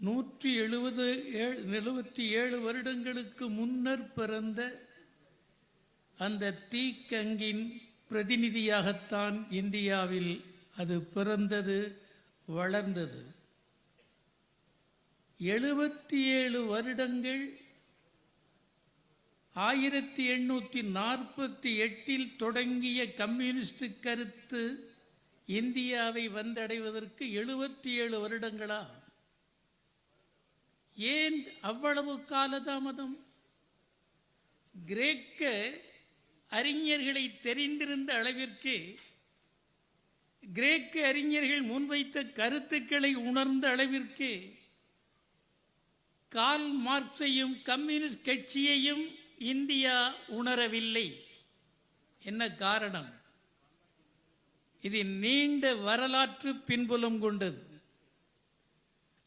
நூற்றி எழுபது எழுபத்தி ஏழு வருடங்களுக்கு முன்னர் பிறந்த அந்த தீக்கங்கின் பிரதிநிதியாகத்தான் இந்தியாவில் அது பிறந்தது வளர்ந்தது. எழுபத்தி ஏழு வருடங்கள் ஆயிரத்தி எண்ணூற்றி நாற்பத்தி எட்டில் தொடங்கிய கம்யூனிஸ்ட் கருத்து இந்தியாவை வந்தடைவதற்கு எழுபத்தி ஏழு வருடங்களா? ஏன் அவ்வளவு காலதாமதம்? கிரேக்க அறிஞர்களை தெரிந்திருந்த அளவிற்கு கிரேக்க அறிஞர்கள் முன்வைத்த கருத்துக்களை உணர்ந்த அளவிற்கு கால் மார்க்ஸையும் கம்யூனிஸ்ட் கட்சியையும் இந்தியா உணரவில்லை. என்ன காரணம்? இது நீண்ட வரலாற்று பின்புலம் கொண்டது.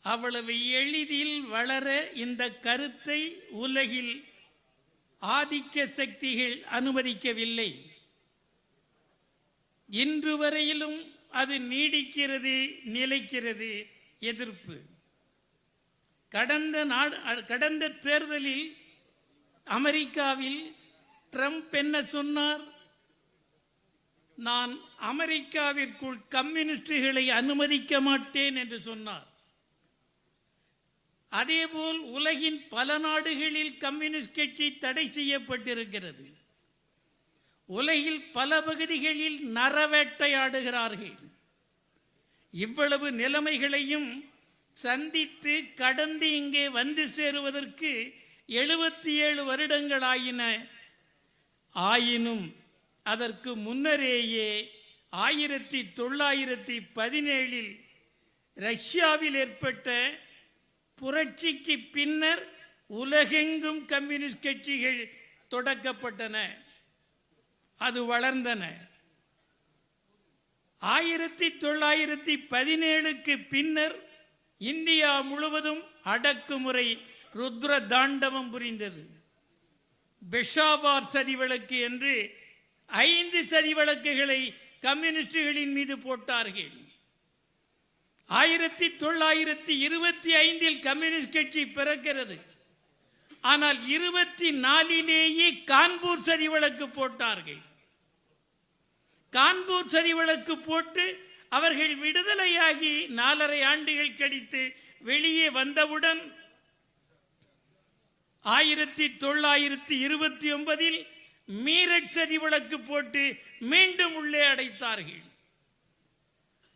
அவ்வளவு எளிதில் வளர இந்த கருத்தை உலகில் ஆதிக்க சக்திகள் அனுமதிக்கவில்லை. இன்று வரையிலும் அது நீடிக்கிறது நிலைக்கிறது எதிர்ப்பு. கடந்த நாடு கடந்த தேர்தலில் அமெரிக்காவில் ட்ரம்ப் என்ன சொன்னார்? நான் அமெரிக்காவிற்குள் கம்யூனிஸ்டுகளை அனுமதிக்க மாட்டேன் என்று சொன்னார். அதேபோல் உலகின் பல நாடுகளில் கம்யூனிஸ்ட் கட்சி தடை செய்யப்பட்டிருக்கிறது. உலகில் பல பகுதிகளில் நரவேட்டையாடுகிறார்கள் இவ்வளவு நிலைமைகளையும் சந்தித்து கடந்து இங்கே வந்து சேருவதற்கு எழுபத்தி ஏழு வருடங்களாயின. ஆயினும் அதற்கு முன்னரேயே ஆயிரத்தி தொள்ளாயிரத்தி பதினேழில் ரஷ்யாவில் ஏற்பட்ட புரட்சிக்கு பின்னர் உலகெங்கும் கம்யூனிஸ்ட் கட்சிகள் தொடக்கப்பட்டன. அது வளர்ந்தன. ஆயிரத்தி தொள்ளாயிரத்தி பதினேழுக்கு பின்னர் இந்தியா முழுவதும் அடக்குமுறை ருத்ர தாண்டவம் புரிந்தது. பெஷாபார் வழக்கு என்று ஐந்து சதிவிளக்குகளை கம்யூனிஸ்டுகளின் மீது போட்டார்கள். ஆயிரத்தி தொள்ளாயிரத்தி இருபத்தி ஐந்தில் கம்யூனிஸ்ட் கட்சி பிறக்கிறது. ஆனால் இருபத்தி நாலிலேயே கான்பூர் சரி வழக்கு போட்டார்கள். கான்பூர் சதி வழக்கு போட்டு அவர்கள் விடுதலையாகி நாலரை ஆண்டுகள் கழித்து வெளியே வந்தவுடன் ஆயிரத்தி தொள்ளாயிரத்தி இருபத்தி ஒன்பதில் மீரட் சதி வழக்கு போட்டு மீண்டும் உள்ளே அடைத்தார்கள்.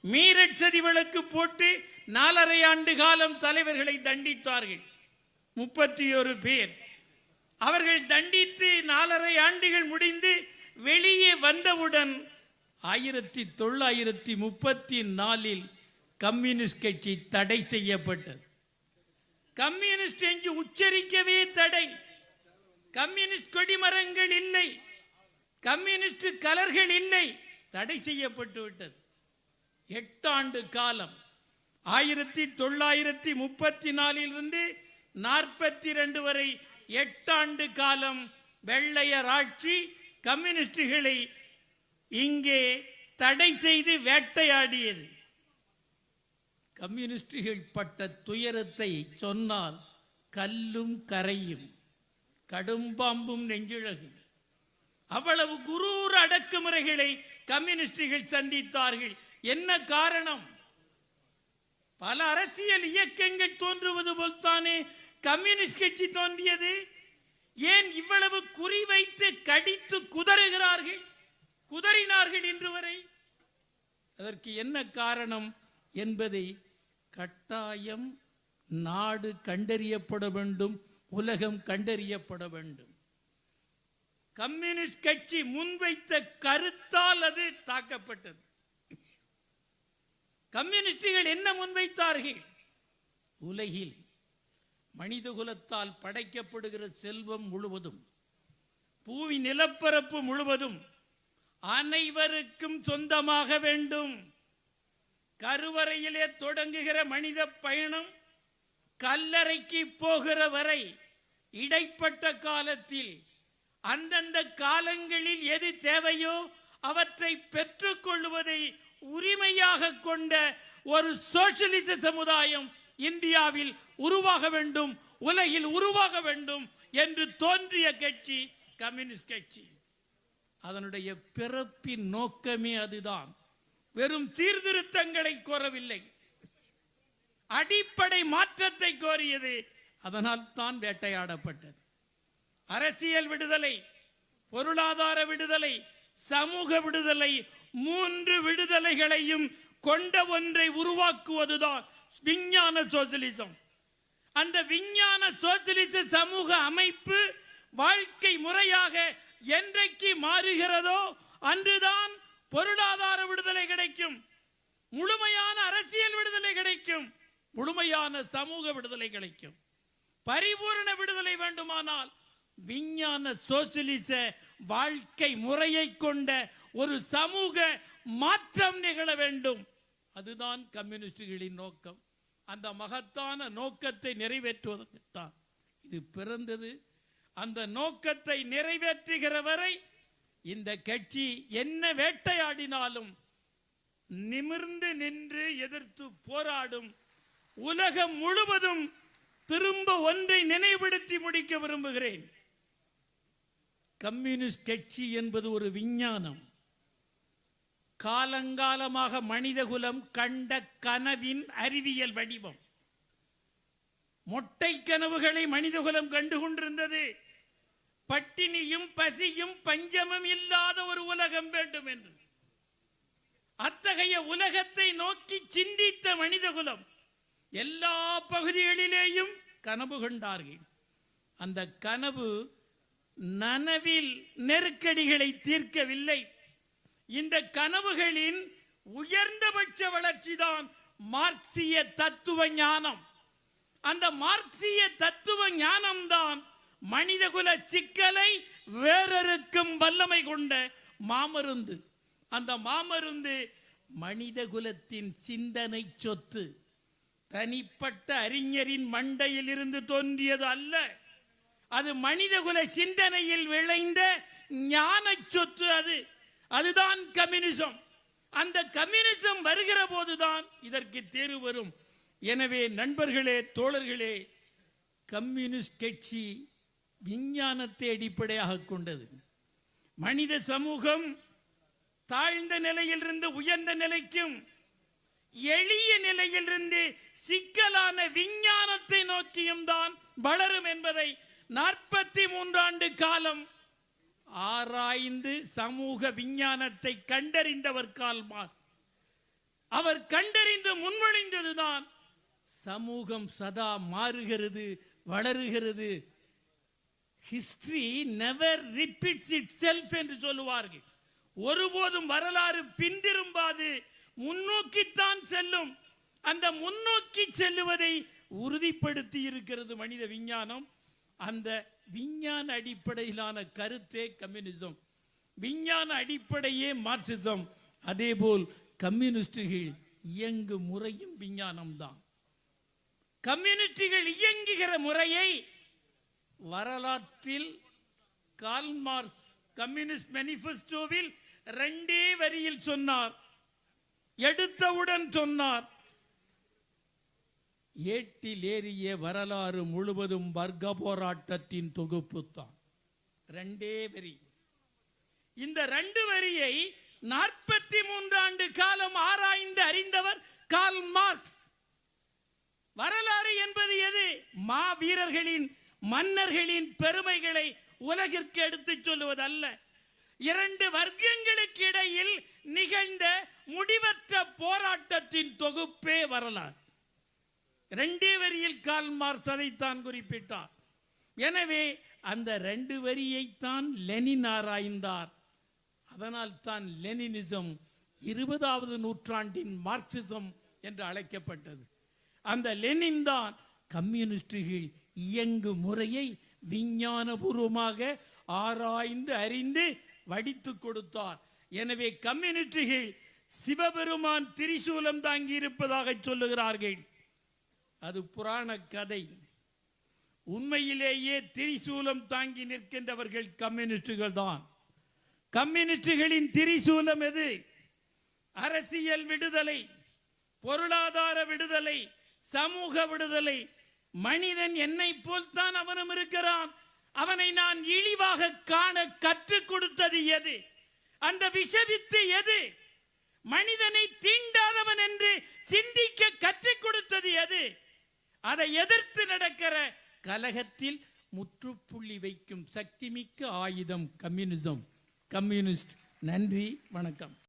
மீரட் விளக்கு வழக்கு போட்டு நாலரை ஆண்டு காலம் தலைவர்களை தண்டித்தார்கள். முப்பத்தி ஒரு பேர். அவர்கள் தண்டித்து நாலரை ஆண்டுகள் முடிந்து வெளியே வந்தவுடன் ஆயிரத்தி தொள்ளாயிரத்தி முப்பத்தி நாலில் கம்யூனிஸ்ட் கட்சி தடை செய்யப்பட்டது. கம்யூனிஸ்ட் என்று உச்சரிக்கவே தடை. கம்யூனிஸ்ட் கொடிமரங்கள் இல்லை. கம்யூனிஸ்ட் கலர்கள் இல்லை. தடை செய்யப்பட்டு விட்டது. எட்டாண்டு காலம். ஆயிரத்தி தொள்ளாயிரத்தி முப்பத்தி நாலிலிருந்து நாற்பத்தி ரெண்டு வரை எட்டாண்டு காலம் வெள்ளையர் ஆட்சி கம்யூனிஸ்டுகளை இங்கே தடை செய்து வேட்டையாடியது. கம்யூனிஸ்டுகள் பட்ட துயரத்தை சொன்னால் கல்லும் கரையும் கடும்பாம்பும் நெஞ்சிழகும். அவ்வளவு குரூர அடக்குமுறைகளை கம்யூனிஸ்டுகள் சந்தித்தார்கள். என்ன காரணம்? பல அரசியல் இயக்கங்கள் தோன்றுவது போல்தானே கம்யூனிஸ்ட் கட்சி தோன்றியது. ஏன் இவ்வளவு குறிவைத்து கடித்து குதறுகிறார்கள் குதறினார்கள் இன்று வரை? அதற்கு என்ன காரணம் என்பதை கட்டாயம் நாடு கண்டறியப்பட வேண்டும் உலகம் கண்டறியப்பட வேண்டும். கம்யூனிஸ்ட் கட்சி முன்வைத்த கருத்தால் அது தாக்கப்பட்டது. கம்யூனிஸ்டுகள் என்ன முன்வைத்தார்கள்? உலகில் மனிதகுலத்தால் படைக்கப்படுகிற செல்வம் முழுவதும் பூமி நிலப்பரப்பு முழுவதும் அனைவருக்கும் சொந்தமாக வேண்டும். கருவறையிலே தொடங்குகிற மனித பயணம் கல்லறைக்கு போகிற வரை இடைப்பட்ட காலத்தில் அந்தந்த காலங்களில் எது தேவையோ அவற்றை பெற்றுக்கொள்வதை உரிமையாக கொண்ட ஒரு சோசியலிச சமுதாயம் இந்தியாவில் உருவாக வேண்டும் உலகில் உருவாக வேண்டும் என்று தோன்றிய கட்சி கம்யூனிஸ்ட் கட்சி. அதனுடைய பிறப்பின் நோக்கமே அதுதான். வெறும் சீர்திருத்தங்களை கோரவில்லை. அடிப்படை மாற்றத்தை கோரியது. அதனால் தான் வேட்டையாடப்பட்டது. அரசியல் விடுதலை பொருளாதார விடுதலை சமூக விடுதலை மூன்று விடுதலைகளையும் கொண்ட ஒன்றை உருவாக்குவதுதான் விஞ்ஞான சோசியலிசம். அந்த விஞ்ஞான சோசியலிச சமூக அமைப்பு வாழ்க்கை முறையாக என்றைக்கு மாறுகிறதோ அன்றுதான் பொருளாதார விடுதலை கிடைக்கும். முழுமையான அரசியல் விடுதலை கிடைக்கும். முழுமையான சமூக விடுதலை கிடைக்கும். பரிபூரண விடுதலை வேண்டுமானால் விஞ்ஞான சோசியலிச வாழ்க்கை முறையை கொண்ட ஒரு சமூக மாற்றம் நிகழ வேண்டும். அதுதான் கம்யூனிஸ்டுகளின் நோக்கம். அந்த மகத்தான நோக்கத்தை நிறைவேற்றுவதற்குத்தான் இது பிறந்தது. அந்த நோக்கத்தை நிறைவேற்றுகிற வரை இந்த கட்சி என்ன வேட்டையாடினாலும் நிமிர்ந்து நின்று எதிர்த்து போராடும் உலகம் முழுவதும் திரும்ப ஒன்றை நினைவுபடுத்தி முடிக்க விரும்புகிறேன். கம்யூனிஸ்ட் கட்சி என்பது ஒரு விஞ்ஞானம். காலங்காலமாக மனிதகுலம் கண்ட கனவின் அறிவியல் வடிவம். மொட்டை கனவுகளை மனிதகுலம் கண்டு கொண்டிருந்தது பட்டினியும் பசியும் பஞ்சமும் இல்லாத ஒரு உலகம் வேண்டும் என்று அத்தகைய உலகத்தை நோக்கி சிந்தித்த மனிதகுலம் எல்லா பகுதிகளிலேயும் கனவு கொண்டார்கள். அந்த கனவு நனவில் நெருக்கடிகளை தீர்க்கவில்லை. இந்த கனவுகளின் உயர்ந்தபட்ச வளர்ச்சிதான் மார்க்சிய தத்துவ ஞானம். அந்த மார்க்சிய தத்துவ ஞானம் தான் மனிதகுல சிக்கலை வேறறுக்கும் வல்லமை கொண்ட மாமருந்து. அந்த மாமருந்து மனிதகுலத்தின் சிந்தனை சொத்து. தனிப்பட்ட அறிஞரின் மண்டையில் இருந்து தோன்றியது அல்ல. அது மனிதகுல சிந்தனையில் விளைந்த ஞான சொத்து அது. அதுதான் கம்யூனிசம். அந்த கம்யூனிசம் வருகிற போதுதான் இதற்கு தேர்வு வரும். எனவே நண்பர்களே தோழர்களே கம்யூனிஸ்ட் கட்சி விஞ்ஞானத்தை அடிப்படையாக கொண்டது. மனித சமூகம் தாழ்ந்த நிலையிலிருந்து உயர்ந்த நிலைக்கும் எளிய நிலையிலிருந்து சிக்கலான விஞ்ஞானத்தை நோக்கியும் தான் வளரும் என்பதை நாற்பத்தி மூன்றாண்டு காலம் ஆராய்ந்து சமூக விஞ்ஞானத்தை கண்டறிந்தவர் கால்மார் அவர் கண்டறிந்து முன்மொழிந்ததுதான் சமூகம் சதா மாறுகிறது வளருகிறது. History never repeats itself என்று சொல்லுவார்கள். ஒருபோதும் வரலாறு பின்திரும்பாது. முன்னோக்கித்தான் செல்லும். அந்த முன்னோக்கி செல்லுவதை உறுதிப்படுத்தி இருக்கிறது மனித விஞ்ஞானம். அந்த விஞ்ஞான அடிப்படையிலான கருத்தே கம்யூனிசம். விஞ்ஞான அடிப்படையே மார்க்சிசம். அதேபோல் கம்யூனிஸ்டுகள் இயங்கு முறையும் விஞ்ஞானம்தான். கம்யூனிஸ்டுகள் இயங்குகிற முறையை வரலாற்றில் கால்மார்ஸ் கம்யூனிஸ்ட் மேனிஃபெஸ்டோவில் ரெண்டே வரியில் சொன்னார். எடுத்தவுடன் சொன்னார். ஏட்டில் ஏறிய வரலாறு முழுவதும் வர்க்க போராட்டத்தின் தொகுப்பு தான் ரெண்டே வரி. இந்த ரெண்டு வரியை நாற்பத்தி மூன்றாண்டு காலம் ஆராய்ந்து அறிந்தவர் கால் மார்க்ஸ். வரலாறு என்பது எது? மா வீரர்களின் மன்னர்களின் பெருமைகளை உலகிற்கு எடுத்துச் சொல்லுவதல்ல. இரண்டு வர்க்கங்களுக்கு இடையில் நிகழ்ந்த முடிவற்ற போராட்டத்தின் தொகுப்பே வரலாறு. ரெண்டே வரியில் கால் மார்க்ஸ் அதைத்தான் குறிப்பிட்டார். எனவே அந்த ரெண்டு வரியைத்தான் லெனின் ஆராய்ந்தார். அதனால் தான் லெனினிசம் இருபதாவது நூற்றாண்டின் மார்க்சிசம் என்று அழைக்கப்பட்டது. அந்த லெனின் தான் கம்யூனிஸ்டுகள் இயங்கு முறையை விஞ்ஞானபூர்வமாக ஆராய்ந்து அறிந்து வடித்து கொடுத்தார். எனவே கம்யூனிஸ்டுகள் சிவபெருமான் திரிசூலம் தாங்கி இருப்பதாக சொல்லுகிறார்கள். அது புராண கதை. உண்மையிலேயே திரிசூலம் தாங்கி நிற்கின்றவர்கள் கம்யூனிஸ்டுகள் தான். கம்யூனிஸ்டுகளின் திரிசூலம் எது? அரசியல் விடுதலை பொருளாதார விடுதலை சமூக விடுதலை. மனிதன் என்னை போல்தான் அவனும் இருக்கிறான். அவனை நான் இழிவாக காண கற்றுக் கொடுத்தது எது? அந்த விஷவித்து எது? மனிதனை தீண்டாதவன் என்று சிந்திக்க கற்றுக் கொடுத்தது எது? அதை எதிர்த்து நடக்கிற கலகத்தில் முற்றுப்புள்ளி வைக்கும் சக்திமிக்க ஆயுதம் கம்யூனிசம். கம்யூனிஸ்ட் நன்றி வணக்கம்.